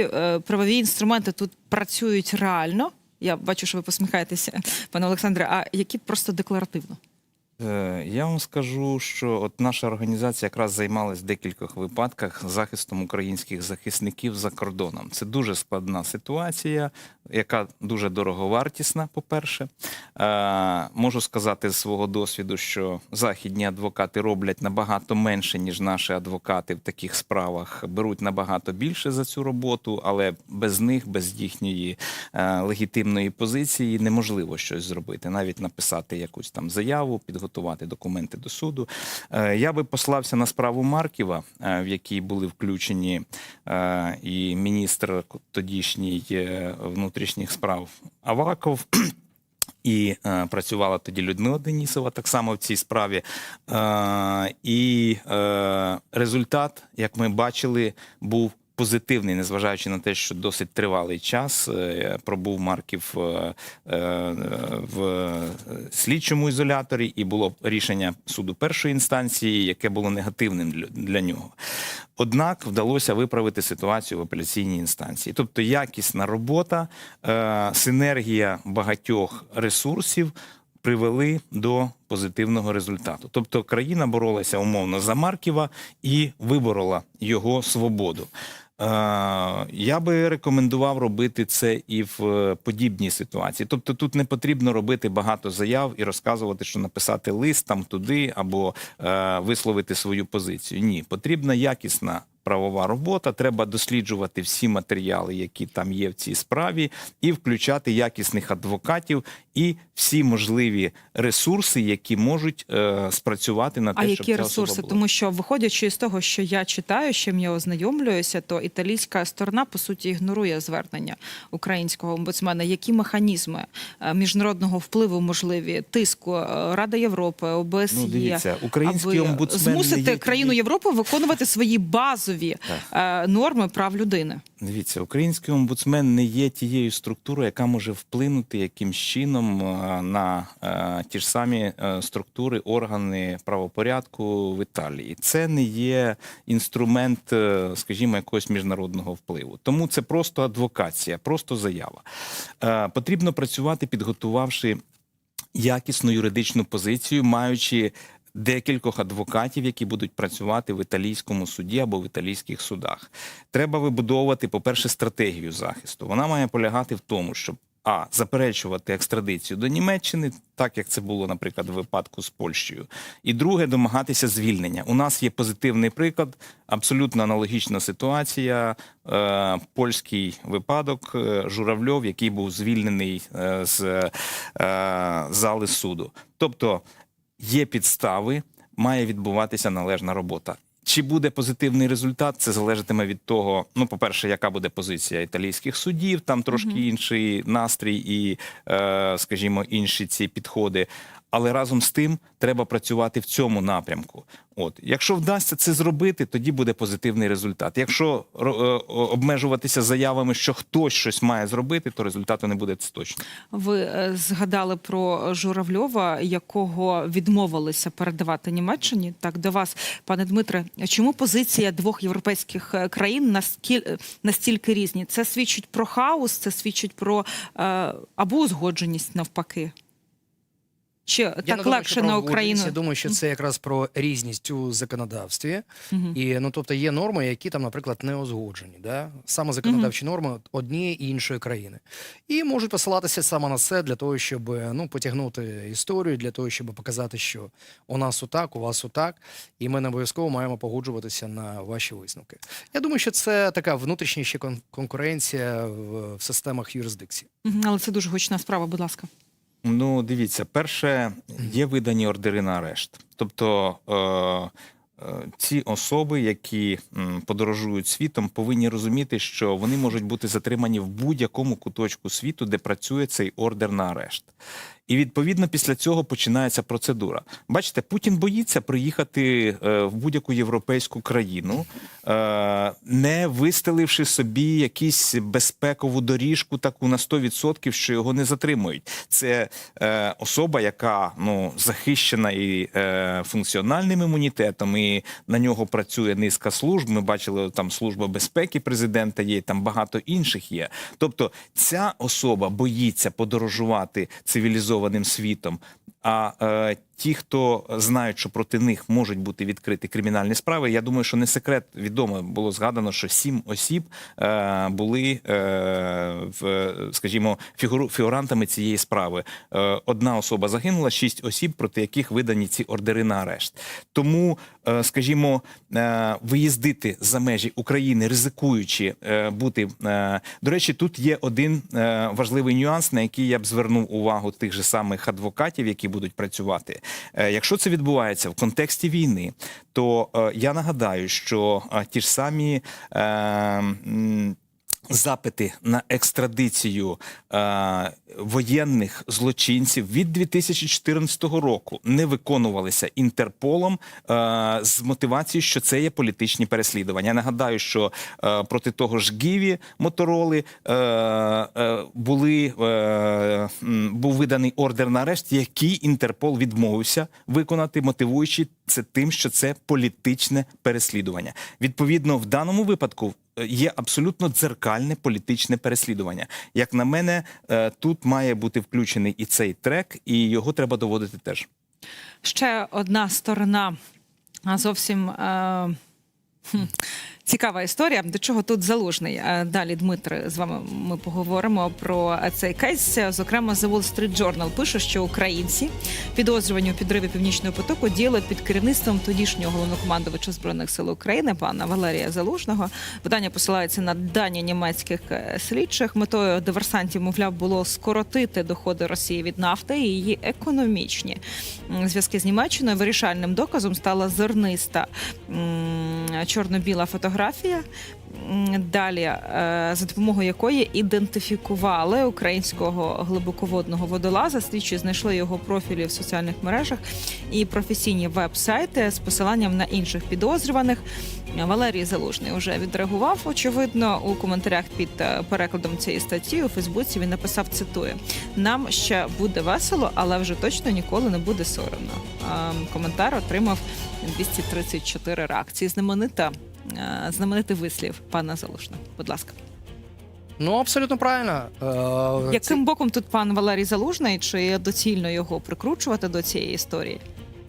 е, правові інструменти тут працюють реально. Я бачу, що ви посміхаєтеся, пане Олександре. А які просто декларативно? Е, Я вам скажу, що от наша організація якраз займалась в декількох випадках захистом українських захисників за кордоном. Це дуже складна ситуація, яка дуже дороговартісна. По-перше, Е, можу сказати з свого досвіду, що західні адвокати роблять набагато менше, ніж наші адвокати в таких справах. Беруть набагато більше за цю роботу, але без них, без їхньої е, легітимної позиції, неможливо щось зробити, навіть написати якусь там заяву, підготувати документи до суду. Е, Я би послався на справу Марківа, е, в якій були включені е, і міністр тодішній внутрішніх справ Аваков. І е, працювала тоді Людмила Денісова так само в цій справі. Е, і е, результат, як ми бачили, був позитивний, незважаючи на те, що досить тривалий час е, пробув Марків е, е, в слідчому ізоляторі, і було рішення суду першої інстанції, яке було негативним для, нього. Однак вдалося виправити ситуацію в апеляційній інстанції. Тобто якісна робота, синергія багатьох ресурсів привели до позитивного результату. Тобто країна боролася умовно за Марківа і виборола його свободу. Е, Я би рекомендував робити це і в е, подібній ситуації. Тобто тут не потрібно робити багато заяв і розказувати, що написати лист там туди або е, висловити свою позицію. Ні, потрібна якісна правова робота. Треба досліджувати всі матеріали, які там є в цій справі, і включати якісних адвокатів і всі можливі ресурси, які можуть е, спрацювати на те, А щоб які ця особа ресурси? була. Тому що, виходячи з того, що я читаю, з чим я ознайомлююся, то італійська сторона по суті ігнорує звернення українського омбудсмена. Які механізми е, міжнародного впливу можливі тиску е, Рада Європи, ОБСЄ, Ну, дивіться, український аби омбудсмен змусити є країну Європи виконувати свої базові е, норми прав людини? Дивіться, український омбудсмен не є тією структурою, яка може вплинути якимсь чином е, на е, ті ж самі структури, органи правопорядку в Італії. Це не є інструмент, скажімо, якогось міжнародного впливу. Тому це просто адвокація, просто заява. Потрібно працювати, підготувавши якісну юридичну позицію, маючи декількох адвокатів, які будуть працювати в італійському суді або в італійських судах. Треба вибудовувати, по-перше, стратегію захисту. Вона має полягати в тому, щоб а заперечувати екстрадицію до Німеччини, так як це було, наприклад, в випадку з Польщею, і друге домагатися звільнення. У нас є позитивний приклад, абсолютно аналогічна ситуація. Е, польський випадок е, Журавльов, який був звільнений е, з е, зали суду. Тобто є підстави, має відбуватися належна робота. Чи буде позитивний результат? Це залежатиме від того, ну, по-перше, яка буде позиція італійських судів, там трошки інший настрій і, е, скажімо, інші ці підходи. Але разом з тим треба працювати в цьому напрямку. От, якщо вдасться це зробити, тоді буде позитивний результат. Якщо е, обмежуватися заявами, що хтось щось має зробити, то результату не буде це точно. Ви е, згадали про Журавльова, якого відмовилися передавати Німеччині. Так до вас, пане Дмитре, чому позиція двох європейських е, країн наскіль, настільки різні? Це свідчить про хаос, це свідчить про е, або узгодженість навпаки. Чи Я так думаю, легше на Україну? Я думаю, що це якраз про різність у законодавстві. І ну тобто є норми, які там, наприклад, не узгоджені. Да? Саме законодавчі норми однієї і іншої країни. І можуть посилатися саме на це для того, щоб ну потягнути історію, для того, щоб показати, що у нас отак, у вас отак, і ми не обов'язково маємо погоджуватися на ваші висновки. Я думаю, що це така внутрішня ще кон- конкуренція в, в системах юрисдикції. Мгм, Але це дуже гучна справа, будь ласка. Ну, дивіться, перше, є видані ордери на арешт. Тобто е, е, ці особи, які подорожують світом, повинні розуміти, що вони можуть бути затримані в будь-якому куточку світу, де працює цей ордер на арешт. І відповідно після цього починається процедура. Бачите, Путін боїться приїхати е, в будь-яку європейську країну, е, не вистеливши собі якусь безпекову доріжку таку на 100%, що його не затримують. Це е, особа, яка ну захищена і функціональним імунітетом, і на нього працює низка служб. Ми бачили там служба безпеки президента є, там багато інших є. Тобто, ця особа боїться подорожувати цивілізованим світом. А е, ті, хто знають, що проти них можуть бути відкриті кримінальні справи, я думаю, що не секрет відомо було згадано, що сім осіб е, були, е, в, скажімо, фігуру, фігурантами цієї справи. Е, одна особа загинула, шість осіб, проти яких видані ці ордери на арешт. Тому, е, скажімо, е, виїздити за межі України, ризикуючи е, бути. Е, до речі, тут є один е, важливий нюанс, на який я б звернув увагу тих же самих адвокатів, які будуть працювати. Е, Якщо це відбувається в контексті війни, то е, я нагадаю, що е, ті ж самі. Запити на екстрадицію е, воєнних злочинців від 2014 року не виконувалися Інтерполом е, з мотивацією, що це є політичні переслідування. Я нагадаю, що е, проти того ж Гіві Мотороли е, е, були, е, був виданий ордер на арешт, який Інтерпол відмовився виконати, мотивуючи це тим, що це політичне переслідування. Відповідно, в даному випадку е, є абсолютно дзеркальне політичне переслідування. Як на мене, е, тут має бути включений і цей трек, і його треба доводити теж. Ще одна сторона зовсім е, цікава історія. До чого тут залужний? Е, Далі, Дмитре, з вами ми поговоримо про цей кейс. Зокрема, The Wall Street Journal пише, що українці підозрювані у підриві північного потоку діяли під керівництвом тодішнього головнокомандувача збройних сил України пана Валерія Залужного. Видання посилається на дані німецьких е, слідчих. Метою диверсантів, мовляв, було скоротити доходи Росії від нафти і її економічні зв'язки з Німеччиною. Вирішальним доказом стала зерниста чорно-біла фотографія. М, Далі, е, за допомогою якої ідентифікували українського глибоководного водолаза, слідчі знайшли його профілі в соціальних мережах і професійні веб-сайти з посиланням на інших підозрюваних. Валерій Залужний вже відреагував. Очевидно, у коментарях під е, перекладом цієї статті у Фейсбуці він написав: цитую: нам ще буде весело, але вже точно ніколи не буде соромно. Е, Коментар отримав 234 реакції. Знаменита знаменитий вислів пана Залужного. Будь ласка, Ну, абсолютно правильно. Е, яким боком тут пан Валерій Залужний? Чи доцільно його прикручувати до цієї історії?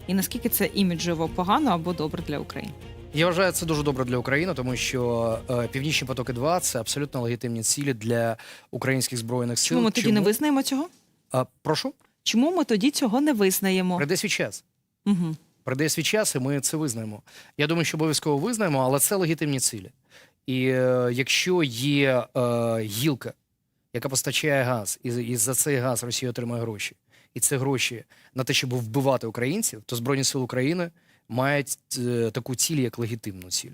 І наскільки це іміджево погано або добре для України? Я вважаю, це дуже добре для України, тому що е, Північні потоки 2 це абсолютно легітимні цілі для українських збройних сил. Чому ми тоді не визнаємо цього? А, прошу, Чому ми тоді цього не визнаємо? прийде свій час. Угу. Прийде свій час, і ми це визнаємо. Я думаю, що обов'язково визнаємо, але це легітимні цілі. І е, якщо є е, гілка, яка постачає газ, і, і за цей газ Росія отримає гроші, і це гроші на те, щоб вбивати українців, то Збройні Сили України мають е, таку ціль, як легітимну ціль.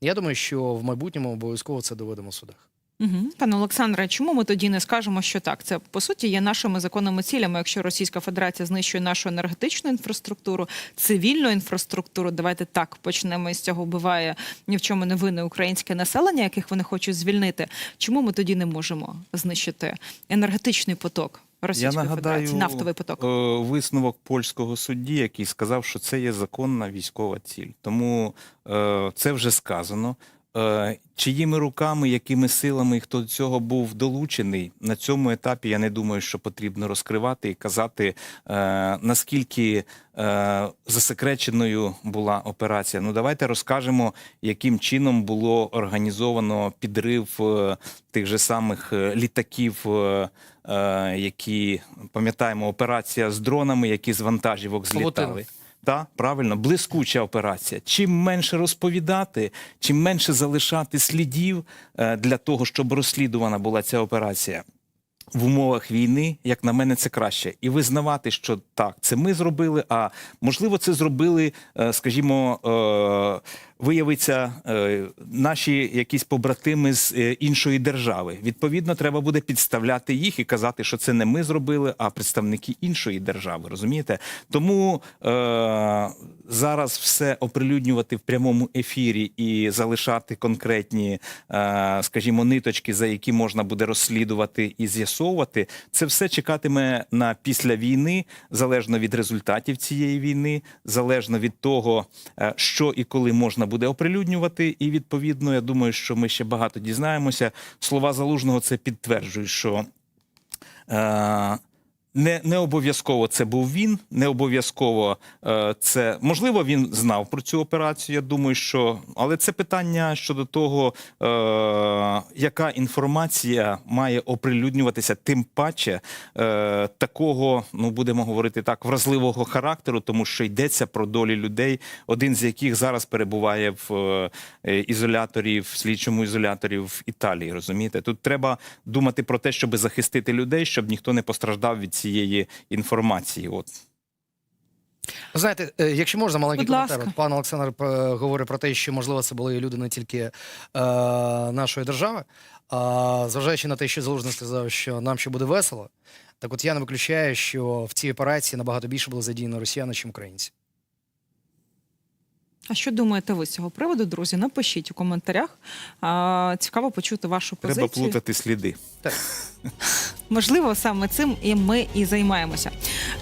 Я думаю, що в майбутньому обов'язково це доведемо в судах. Угу. Пане Олександре, чому ми тоді не скажемо, що так? Це по суті є нашими законними цілями. Якщо Російська Федерація знищує нашу енергетичну інфраструктуру, цивільну інфраструктуру, давайте так почнемо із цього. Вбиває ні в чому не винне українське населення, яких вони хочуть звільнити. Чому ми тоді не можемо знищити енергетичний поток Російської Федерації, нафтовий поток? е, висновок польського судді, який сказав, що це є законна військова ціль. Тому е, це вже сказано. Е, Чиїми руками, якими силами хто до цього був долучений на цьому етапі, я не думаю, що потрібно розкривати і казати, е, наскільки е, засекреченою була операція. Ну давайте розкажемо, яким чином було організовано підрив тих же самих літаків, які пам'ятаємо, операція з дронами, які з вантажівок злітали. Так, правильно, блискуча операція. Чим менше розповідати, чим менше залишати слідів е, для того, щоб розслідувана була ця операція. В умовах війни, як на мене, це краще, і визнавати, що так, це ми зробили. А можливо, це зробили, е, скажімо, виявиться е, наші якісь побратими з е, іншої держави. Відповідно, треба буде підставляти їх і казати, що це не ми зробили, а представники іншої держави. Розумієте? Тому е, зараз все оприлюднювати в прямому ефірі і залишати конкретні, е, скажімо, ниточки, за які можна буде розслідувати і з'ясовувати. Це все чекатиме на після війни, залежно від результатів цієї війни, залежно від того, е, що і коли можна буде оприлюднювати. І відповідно, я думаю, що ми ще багато дізнаємося. Слова залужного це підтверджують, що. Е, не, не обов'язково це був він, не обов'язково е, це можливо. Він знав про цю операцію. Я думаю, що але це питання щодо того, е, яка інформація має оприлюднюватися, тим паче е, такого, ну будемо говорити так, вразливого характеру, тому що йдеться про долі людей, один з яких зараз перебуває в е, ізоляторі, в слідчому ізоляторі в Італії. Розумієте, тут треба думати про те, щоб захистити людей, щоб ніхто не постраждав від цієї інформації. От Знаєте, е, якщо можна, маленький коментар. Пан Олександр е, говорить про те, що можливо це були люди не тільки е, нашої держави, а зважаючи на те, що Залужний сказав, що нам ще буде весело. Так от я не виключаю, що в цій операції набагато більше було задіяно росіяни, ніж українці. А що думаєте ви з цього приводу, друзі? Напишіть у коментарях. А, цікаво почути вашу треба плутати сліди. Можливо, саме цим і ми і займаємося.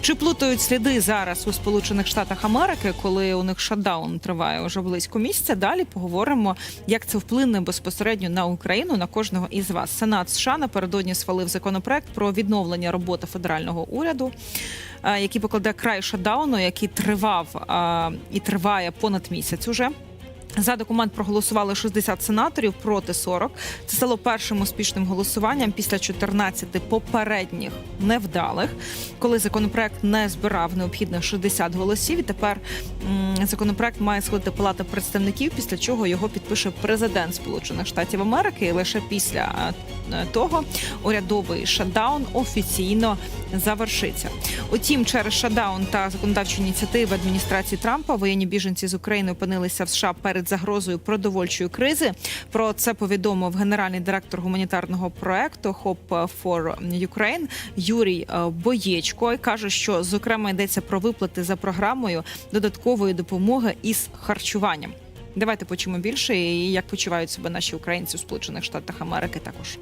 Чи плутають сліди зараз у Сполучених Штатах Америки, коли у них шатдаун триває уже близько місяця? Далі поговоримо, як це вплине безпосередньо на Україну, на кожного із вас. Сенат США напередодні схвалив законопроект про відновлення роботи федерального уряду, е, який покладе край шатдауну, який тривав е, і триває понад місяць уже. За документ проголосували 60 сенаторів проти 40. Це стало першим успішним голосуванням після 14 попередніх невдалих, коли законопроект не збирав необхідних 60 голосів. І тепер законопроект має схвалити Палата представників, після чого його підпише президент Сполучених Штатів Америки. І лише після е, того урядовий шатдаун офіційно завершиться. Утім, через шатдаун та законодавчі ініціативи адміністрації Трампа воєнні біженці з України опинилися в США перед загрозою продовольчої кризи. Про це повідомив генеральний директор гуманітарного проекту Hope for Ukraine Юрій е, Боєчко і каже, що зокрема йдеться про виплати за програмою додаткової допомоги із харчуванням. Давайте почуємо більше і як почувають себе наші українці у Сполучених Штатах Америки також.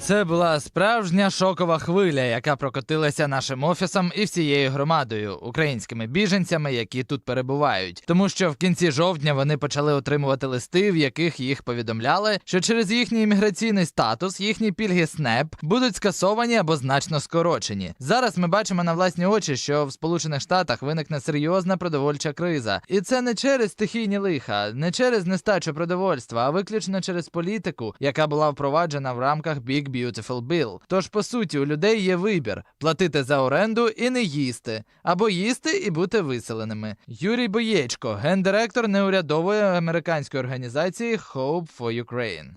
Це була справжня шокова хвиля, яка прокотилася нашим офісом і всією громадою, українськими біженцями, які тут перебувають. Тому що в кінці жовтня вони почали отримувати листи, в яких їх повідомляли, що через їхній імміграційний статус їхні пільги СНЕП будуть скасовані або значно скорочені. Зараз ми бачимо на власні очі, що в Сполучених Штатах виникне серйозна продовольча криза, і це не через стихійні лиха, не через нестачу продовольства, а виключно через політику, яка була впроваджена в рамках Big Beautiful Bill. Тож, по суті, у людей є вибір платити за оренду і не їсти, або їсти і бути виселеними. Юрій Боєчко, гендиректор неурядової американської організації Hope for Ukraine.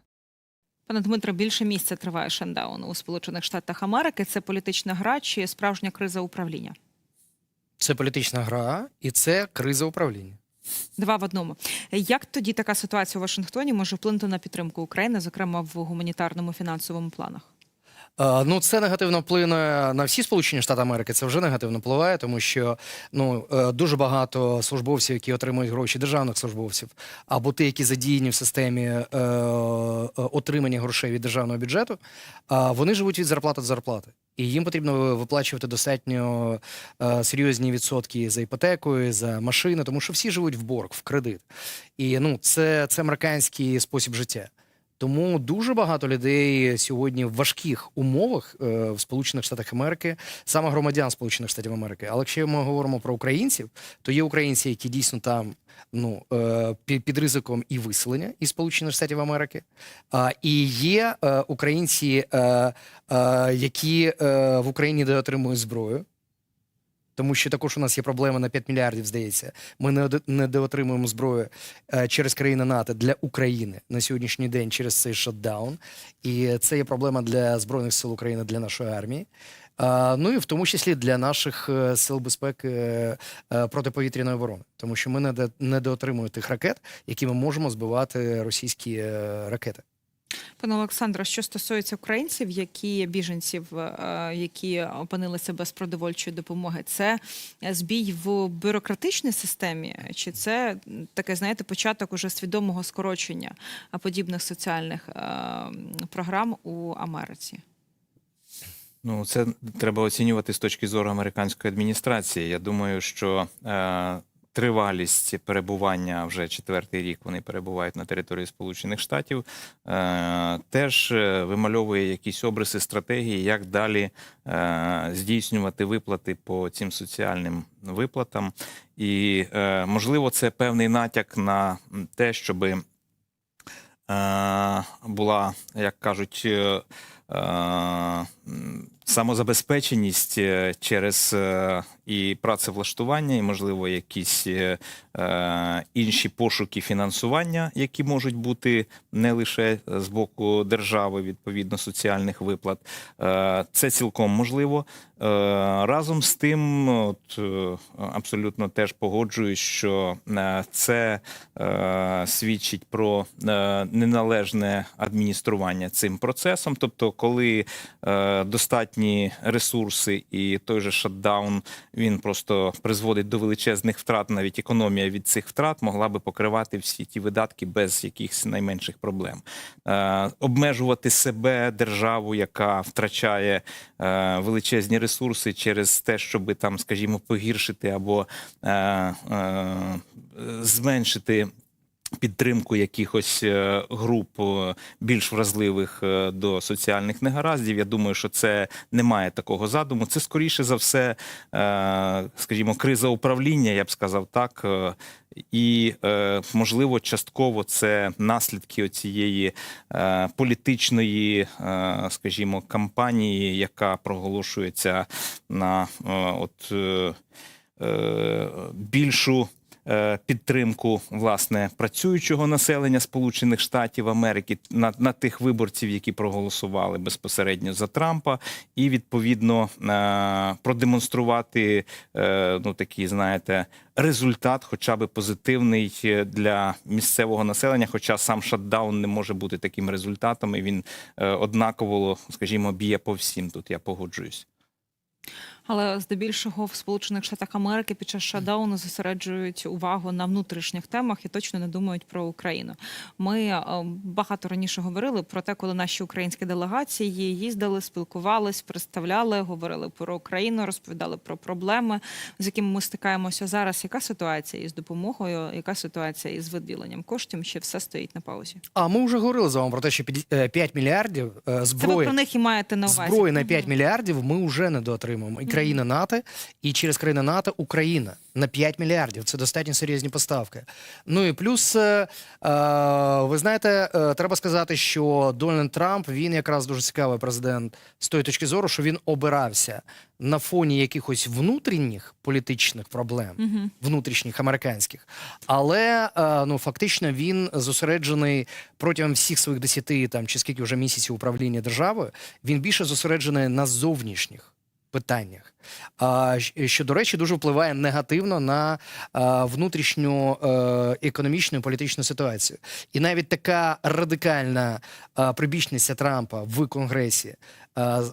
Пане Дмитро, більше місяця триває шандаун у Сполучених Штатах Америки. Це політична гра чи справжня криза управління? Це політична гра і це криза управління. Два в одному. Як тоді така ситуація у Вашингтоні може вплинути на підтримку України, зокрема в гуманітарному фінансовому планах? Е, Ну, це негативно вплине на всі Сполучені Штати Америки. Це вже негативно впливає, тому що ну е, дуже багато службовців, які отримують гроші державних службовців, або ті, які задіяні в системі е, е, отримання грошей від державного бюджету, вони живуть від зарплати до зарплати. І їм потрібно виплачувати достатньо е, серйозні відсотки за іпотекою, за машини, тому що всі живуть в борг, в кредит. І ну, це, це американський спосіб життя. Тому дуже багато людей сьогодні в важких умовах е, в Сполучених Штатах Америки, саме громадян Сполучених Штатів Америки. Але якщо ми говоримо про українців, то є українці, які дійсно там ну е, під, ризиком і виселення із Сполучених Штатів Америки. І є е, українці, які в Україні де отримують зброю. Тому що також у нас є проблема на 5 мільярдів, здається. Ми не, оде- доотримуємо зброю е, через країни НАТО для України на сьогоднішній день через цей шатдаун. І це є проблема для Збройних сил України, для нашої армії. Ну і в тому числі для наших е, сил безпеки е, протиповітряної оборони, тому що ми не до- недоотримуємо тих ракет, які ми можемо збивати російські ракети. Пане Олександре, що стосується українців, які біженців, е, які опинилися без продовольчої допомоги, це збій в бюрократичній системі, чи це таке, знаєте, початок уже свідомого скорочення подібних соціальних е, програм у Америці? Ну, це треба оцінювати з точки зору американської адміністрації. Я думаю, що е, тривалість перебування вже четвертий рік вони перебувають на території Сполучених Штатів, е, теж е, вимальовує якісь обриси стратегії, як далі е, здійснювати виплати по цим соціальним виплатам. І можливо, це певний натяк на те, щоби була, як кажуть, самозабезпеченість е, через е, і працевлаштування, і, можливо, якісь е, інші пошуки фінансування, які можуть бути не лише з боку держави, відповідно соціальних виплат. Це цілком можливо. Разом з тим, от, абсолютно теж погоджуюсь, що це свідчить про неналежне адміністрування цим процесом. Тобто, коли достатні ресурси і той же шатдаун він просто призводить до величезних втрат, навіть економія від цих втрат могла би покривати всі ті видатки без якихось найменших проблем. Е, обмежувати себе державу, яка втрачає е, величезні ресурси через те, щоб там, скажімо, погіршити або е, зменшити. Підтримку якихось е, груп е, більш вразливих е, до соціальних негараздів. Я думаю, що це не має такого задуму. Це скоріше за все, скажімо, криза управління, я б сказав так. І можливо, частково це наслідки цієї політичної, скажімо, кампанії, яка проголошується на от більшу підтримку власне працюючого населення Сполучених Штатів Америки на, на тих виборців, які проголосували безпосередньо за Трампа, і відповідно е, продемонструвати е, ну такий, знаєте, результат, хоча би позитивний е, для місцевого населення. Хоча сам шатдаун не може бути таким результатом, і він е, однаково, скажімо, б'є по всім. Тут я погоджуюсь. Але здебільшого в Сполучених Штатах Америки під час шатдауну зосереджують увагу на внутрішніх темах і точно не думають про Україну. Ми е, багато раніше говорили про те, коли наші українські делегації їздили, спілкувались, представляли, говорили про Україну, розповідали про проблеми, з якими ми стикаємося зараз. Яка ситуація із допомогою? Яка ситуація із виділенням коштів? Чи все стоїть на паузі? А ми вже говорили з вами про те, що під- е, 5 мільярдів е, Це ви зброї. про них і маєте на увазі. Зброї на Мгм. 5 мільярдів ми вже недоотримуємо. І країни НАТО, і через країни НАТО Україна на 5 мільярдів. Це достатньо серйозні поставки. Ну і плюс, е, е, ви знаєте, е, треба сказати, що Дональд Трамп він якраз дуже цікавий президент з тої точки зору, що він обирався на фоні якихось внутрішніх політичних проблем, Мгм. внутрішніх американських. Але ну фактично він зосереджений протягом всіх своїх десяти там чи скільки вже місяців управління державою. Він більше зосереджений на зовнішніх питаннях. Що, до речі, дуже впливає негативно на внутрішню е, економічну і політичну ситуацію. І навіть така радикальна прибічниця Трампа в Конгресі,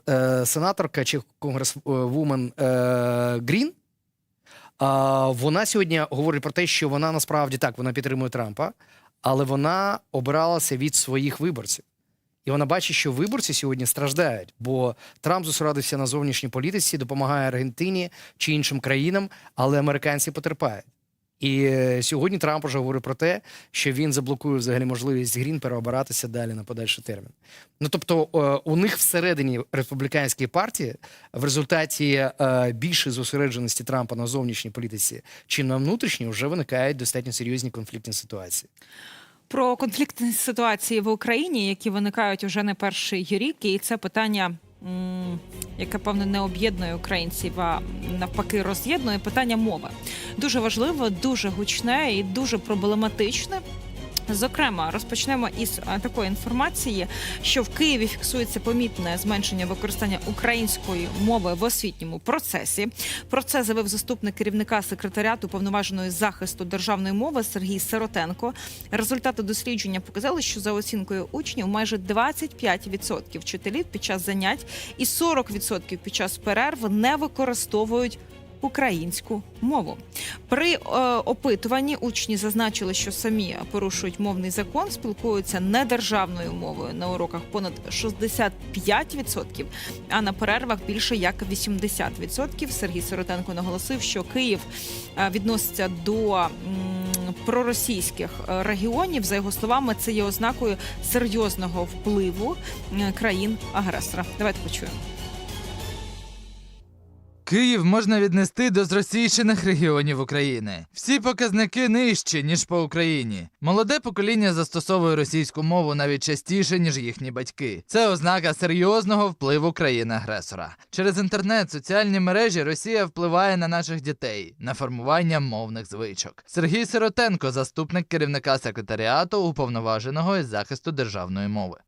е, сенаторка чи конгресвумен е, Грін. Вона сьогодні говорить про те, що вона насправді так вона підтримує Трампа, але вона обиралася від своїх виборців. І вона бачить, що виборці сьогодні страждають, бо Трамп зосередився на зовнішній політиці, допомагає Аргентині чи іншим країнам, але американці потерпають. І е, сьогодні Трамп вже говорить про те, що він заблокує взагалі можливість Грін переобиратися далі на подальший термін. Ну тобто, е, у них всередині республіканської партії в результаті е, більшої зосередженості Трампа на зовнішній політиці чи на внутрішній вже виникають достатньо серйозні конфліктні ситуації. Про конфліктні ситуації в Україні, які виникають уже не перший рік, і це питання. Яке певно не об'єднує українців, а навпаки роз'єднує питання мови. Дуже важливе, дуже гучне і дуже проблематичне. Зокрема, розпочнемо із е, такої інформації, що в Києві фіксується помітне зменшення використання української мови в освітньому процесі. Про це заявив заступник керівника секретаріату повноваженої захисту державної мови Сергій Сиротенко. Результати дослідження показали, що за оцінкою учнів майже 25% вчителів під час занять і 40% під час перерв не використовують українську мову. При е, опитуванні учні зазначили, що самі порушують мовний закон, спілкуються недержавною мовою на уроках понад 65%, а на перервах більше як 80%. Сергій Сиротенко наголосив, що Київ е, відноситься до проросійських регіонів. За його словами, це є ознакою серйозного впливу е, країн-агресора. Давайте почуємо. Київ можна віднести до зросійщених регіонів України. Всі показники нижчі, ніж по Україні. Молоде покоління застосовує російську мову навіть частіше, ніж їхні батьки. Це ознака серйозного впливу країни-агресора. Через інтернет, соціальні мережі Росія впливає на наших дітей, на формування мовних звичок. Сергій Сиротенко, заступник керівника секретаріату уповноваженого із захисту державної мови.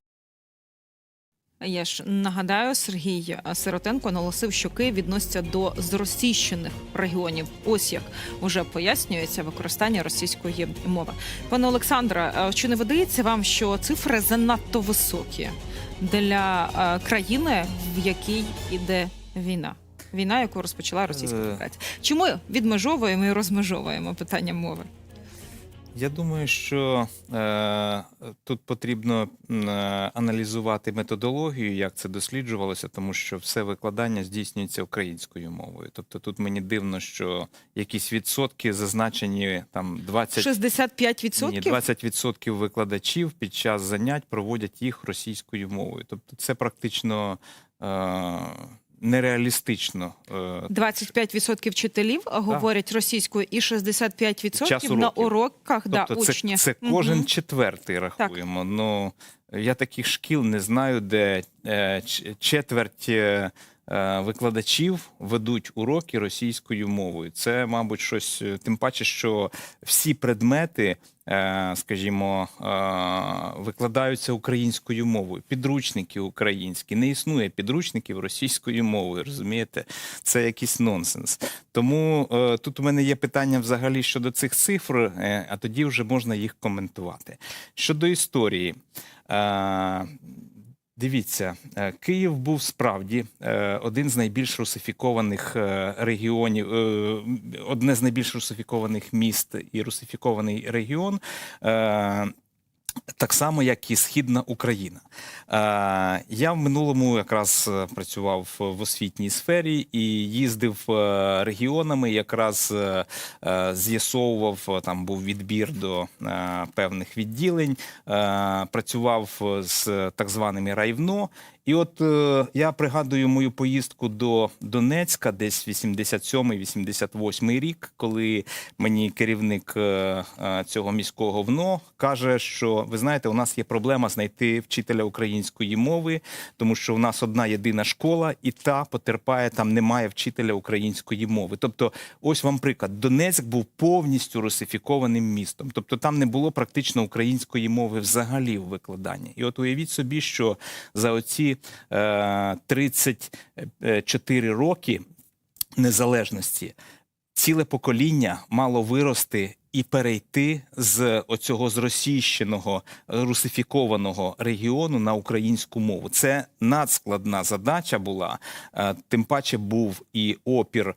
Я ж нагадаю, Сергій Сиротенко наголосив, що Київ відноситься до зросійщених регіонів. Ось як вже пояснюється використання російської мови. Пане Олександре, е, чи не видається вам, що цифри занадто високі для е, країни, в якій іде війна? Війна, яку розпочала Російська Е. Федерація. Чи ми відмежовуємо і розмежовуємо питання мови? Я думаю, що е, тут потрібно е, аналізувати методологію, як це досліджувалося, тому що все викладання здійснюється українською мовою. Тобто тут мені дивно, що якісь відсотки зазначені там 20, 65%? ні, 20% викладачів під час занять проводять їх російською мовою. Тобто це практично е, нереалістично. Е, 25% вчителів говорять російською і 65% час на уроках да, Тобто це, учні. це кожен Мгм. четвертий рахуємо. Ну я таких шкіл не знаю, де е, четверть е, е, викладачів ведуть уроки російською мовою. Це, мабуть, щось е, тим паче, що всі предмети, е, скажімо, е, викладаються українською мовою. Підручники українські. Не існує підручників російською мовою. Розумієте, це якийсь нонсенс. Тому е, тут у мене є питання взагалі щодо цих цифр, е, а тоді вже можна їх коментувати. Щодо історії. Дивіться, е, Київ був справді е, один з найбільш русифікованих е, регіонів, одне з найбільш русифікованих міст і русифікований регіон. Так само, як і Східна Україна. Е, Я в минулому якраз е, працював в освітній сфері і їздив е, регіонами, якраз з'ясовував, там був відбір до певних відділень, працював з так званими райвно. І от е, я пригадую мою поїздку до Донецька, десь 87-88 рік, коли мені керівник е, е, цього міського ВНО каже, що ви знаєте, у нас є проблема знайти вчителя української мови, тому що у нас одна єдина школа, і та потерпає, там немає вчителя української мови. Тобто, ось вам приклад: Донецьк був повністю русифікованим містом, тобто там не було практично української мови взагалі в викладанні. І от уявіть собі, що за оці е, 34 роки незалежності. Ціле покоління мало вирости і перейти з оцього зросійщеного русифікованого регіону на українську мову. Це надскладна задача була. Е, Тим паче був і опір, е,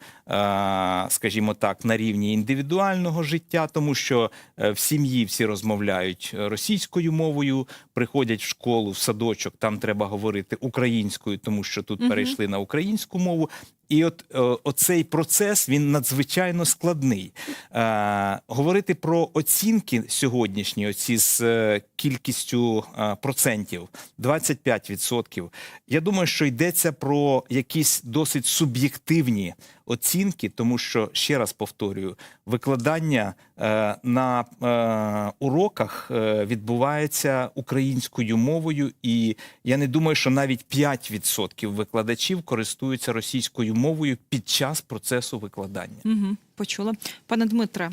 скажімо так, на рівні індивідуального життя, тому що е, в сім'ї всі розмовляють російською мовою, приходять в школу, в садочок, там треба говорити українською, тому що тут Мгм. перейшли на українську мову. І от е, оцей процес він надзвичайно складний. Е, говорити про оцінки сьогоднішні, оці з е, кількістю е, процентів 25%, Я думаю, що йдеться про якісь досить суб'єктивні оцінки, тому що ще раз повторюю, викладання е, на е, уроках е, відбувається українською мовою, і я не думаю, що навіть 5% викладачів користуються російською мовою під час процесу викладання. Угу, почула. Пане Дмитре,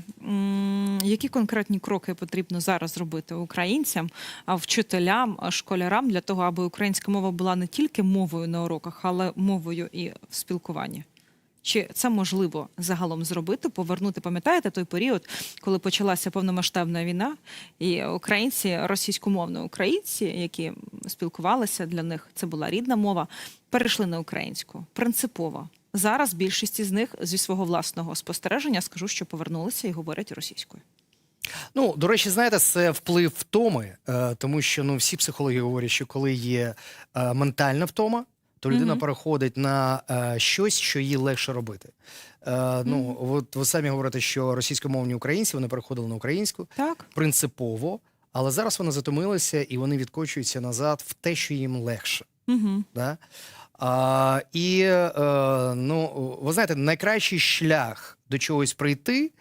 які конкретні кроки потрібно зараз робити українцям, а вчителям, школярам для того, аби українська мова була не тільки мовою на уроках, але мовою і в спілкуванні? Чи це можливо загалом зробити? Повернути, пам'ятаєте той період, коли почалася повномасштабна війна, і українці, російськомовні українці, які спілкувалися для них, це була рідна мова, перейшли на українську принципово. Зараз більшість із них зі свого власного спостереження скажу, що повернулися і говорять російською. Ну, до речі, знаєте, це вплив втоми, е, тому що ну, всі психологи говорять, що коли є е, ментальна втома, то людина Мгм. переходить на е, щось, що їй легше робити. Е, ну, от ви самі говорите, що російськомовні українці вони переходили на українську Так, принципово, але зараз вони затомилися і вони відкочуються назад в те, що їм легше. угу. Да? А, і е, ну, ви знаєте, найкращий шлях до чогось прийти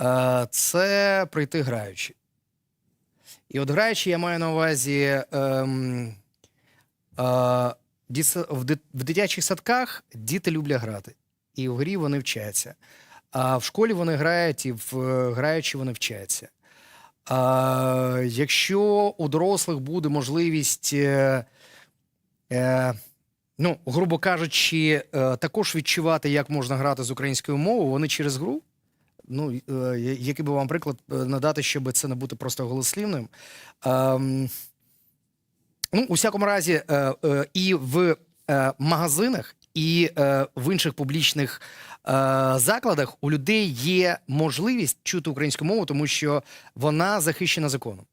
е, це прийти граючи. І от граючи, я маю на увазі ем, е, діс- в, дитячих садках діти люблять грати, і в грі вони вчаться. А в школі вони грають, і в е, граючи вони вчаться. А, якщо у дорослих буде можливість. Е, е, ну, грубо кажучи, е, також відчувати, як можна грати з українською мовою, вони через гру. Ну, е, який би вам приклад е, надати, щоб це не бути просто голослівним. Ем, ну, у всякому разі, е, е, і в е, магазинах, і е, в інших публічних е, закладах у людей є можливість чути українську мову, тому що вона захищена законом.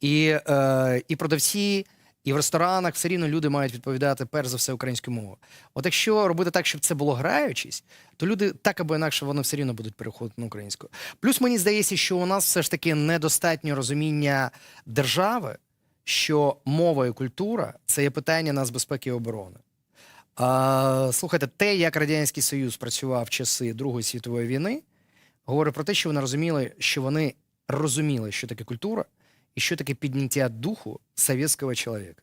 І, е, і продавці, і в ресторанах все рівно люди мають відповідати перш за все українською мовою. От якщо робити так, щоб це було граючись, то люди так або інакше вони все рівно будуть переходити на українську. Плюс мені здається, що у нас все ж таки недостатньо розуміння держави, що мова і культура це є питання нацбезпеки і оборони. А, слухайте, те, як Радянський Союз працював в часи Другої світової війни, говорить про те, що вони розуміли, що вони розуміли, що таке культура і що таке підняття духу совєтського чоловіка.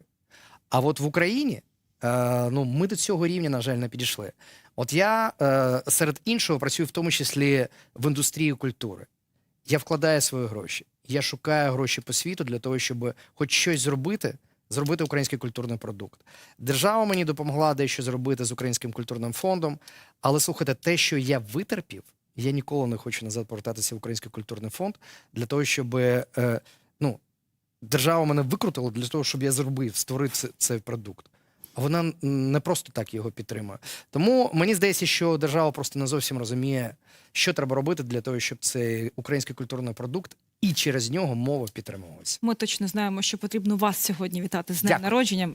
А от в Україні е, ну, ми до цього рівня, на жаль, не підійшли. От я е, серед іншого працюю в тому числі в індустрії культури. Я вкладаю свої гроші. Я шукаю гроші по світу для того, щоб хоч щось зробити, зробити український культурний продукт. Держава мені допомогла дещо зробити з українським культурним фондом. Але слухайте, те, що я витерпів, я ніколи не хочу назад повертатися в український культурний фонд для того, щоб е, ну, держава мене викрутила для того, щоб я зробив, створив цей продукт. Вона не просто так його підтримує. Тому мені здається, що держава просто не зовсім розуміє, що треба робити для того, щоб цей український культурний продукт і через нього мова підтримувалася. Ми точно знаємо, що потрібно вас сьогодні вітати з днем Дякую. народження.